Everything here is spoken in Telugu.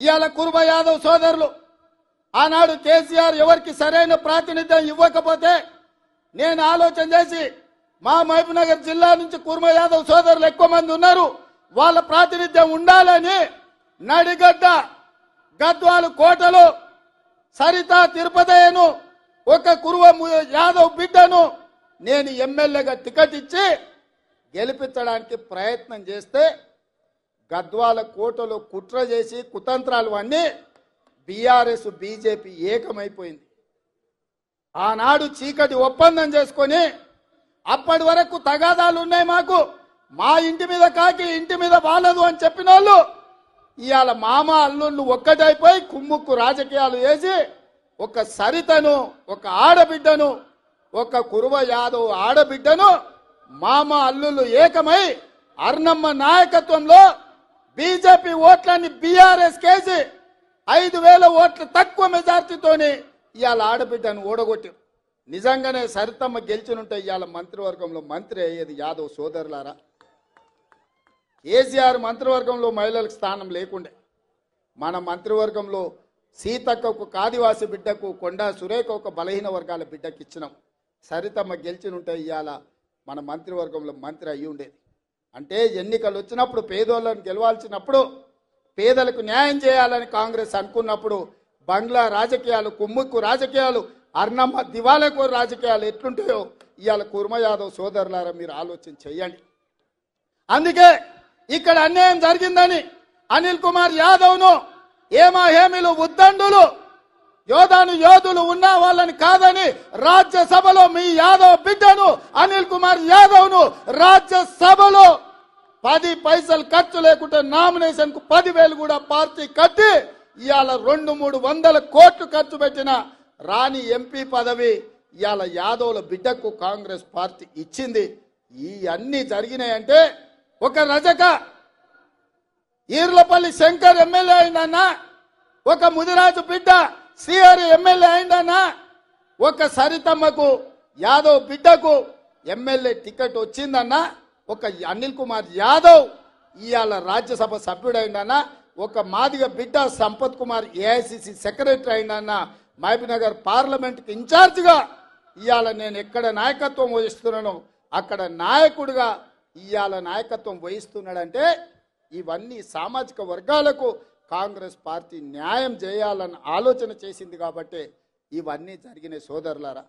ఇవాళ కుర్మ యాదవ్ సోదరులు ఆనాడు కేసీఆర్ ఎవరికి సరైన ప్రాతినిధ్యం ఇవ్వకపోతే నేను ఆలోచన చేసి మా మహబూబ్నగర్ జిల్లా నుంచి కుర్మ యాదవ్ సోదరులు ఎక్కువ మంది ఉన్నారు వాళ్ళ ప్రాతినిధ్యం ఉండాలని నడిగడ్డ గద్వాలు కోటలు సరిత తిరుపతయ్యను ఒక కురువ ము- యాదవ్ బిడ్డను నేను ఎమ్మెల్యేగా టికెట్ ఇచ్చి గెలిపించడానికి ప్రయత్నం చేస్తే గద్వాల కోటలో కుట్ర చేసి కుతంత్రాలు అన్నీ బీఆర్ఎస్ బీజేపీ ఏకమైపోయింది. ఆనాడు చీకటి ఒప్పందం చేసుకొని అప్పటి వరకు తగాదాలు ఉన్నాయి మాకు. మా ఇంటి మీద కాకి ఇంటి మీద వాలదు అని చెప్పిన వాళ్ళు ఇవాళ మామ అల్లుళ్ళు ఒక్కటైపోయి కుమ్ముక్కు రాజకీయాలు వేసి ఒక సరితను ఒక ఆడబిడ్డను ఒక కురువ యాదవ్ ఆడబిడ్డను మామ అల్లుళ్ళు ఏకమై అర్ణమ్మ నాయకత్వంలో బీజేపీ ఓట్లని బీఆర్ఎస్ కేసి ఐదు వేల ఓట్ల తక్కువ మెజార్టీతోని ఇవాళ ఆడబిడ్డను ఓడగొట్టారు. నిజంగానే సరితమ్మ గెలిచినుంటే ఇవాళ మంత్రివర్గంలో మంత్రి అయ్యేది యాదవ్ సోదరులారా. కేసీఆర్ మంత్రివర్గంలో మహిళలకు స్థానం లేకుండే. మన మంత్రివర్గంలో సీతక్కకు ఆదివాసి బిడ్డకు కొండా సురేఖ ఒక బలహీన వర్గాల బిడ్డకి ఇచ్చినాం సరితమ్మ గెలిచినుంటే ఇవాళ మన మంత్రివర్గంలో మంత్రి అయ్యి ఉండేది అంటే ఎన్నికలు వచ్చినప్పుడు పేదోళ్ళని గెలవాల్సినప్పుడు పేదలకు న్యాయం చేయాలని కాంగ్రెస్ అనుకున్నప్పుడు బంగ్లా రాజకీయాలు కుమ్ముక్కు రాజకీయాలు అర్ణమ్మ దివాలకు రాజకీయాలు ఎట్లుంటాయో ఇవాళ కుర్మయాదవ్ సోదరులారా మీరు ఆలోచన చెయ్యండి అందుకే ఇక్కడ అన్యాయం జరిగిందని అనిల్ కుమార్ యాదవ్ను ఏమా హేమీలు ఉద్దండులు యోధాని యోధులు ఉన్న వాళ్ళని కాదని రాజ్యసభలో మీ యాదవ్ బిడ్డను అనిల్ కుమార్ యాదవ్ను రాజ్యసభలో పది పైసలు ఖర్చు లేకుంటే నామినేషన్కు పదివేలు కూడా పార్టీ కట్టి ఇవాళ రెండు మూడు వందల కోట్లు ఖర్చు పెట్టిన రాణి ఎంపీ పదవి ఇవాళ యాదవ్ల బిడ్డకు కాంగ్రెస్ పార్టీ ఇచ్చింది. ఈ అన్ని జరిగినాయంటే ఒక రజక ఈర్లపల్లి శంకర్ ఎమ్మెల్యే అయిందన్న ఒక ముదిరాజు బిడ్డ సిఆర్ ఎమ్మెల్యే అయిందన్నా. ఒక సరితమ్మకు యాదవ్ బిడ్డకు ఎమ్మెల్యే టికెట్ వచ్చిందన్నా. ఒక అనిల్ కుమార్ యాదవ్ ఇవాళ రాజ్యసభ సభ్యుడైందన్నా. ఒక మాదిగ బిడ్డ సంపత్ కుమార్ ఏఐసిసి సెక్రటరీ అయిందన్నా. మహబీనగర్ పార్లమెంట్కి ఇన్ఛార్జ్గా ఇవాళ నేను ఎక్కడ నాయకత్వం వహిస్తున్నానో అక్కడ నాయకుడిగా ఇవాళ నాయకత్వం వహిస్తున్నాడంటే ఇవన్నీ సామాజిక వర్గాలకు కాంగ్రెస్ పార్టీ న్యాయం చేయాలని ఆలోచన చేసింది కాబట్టి ఇవన్నీ జరిగిన సోదరులారా.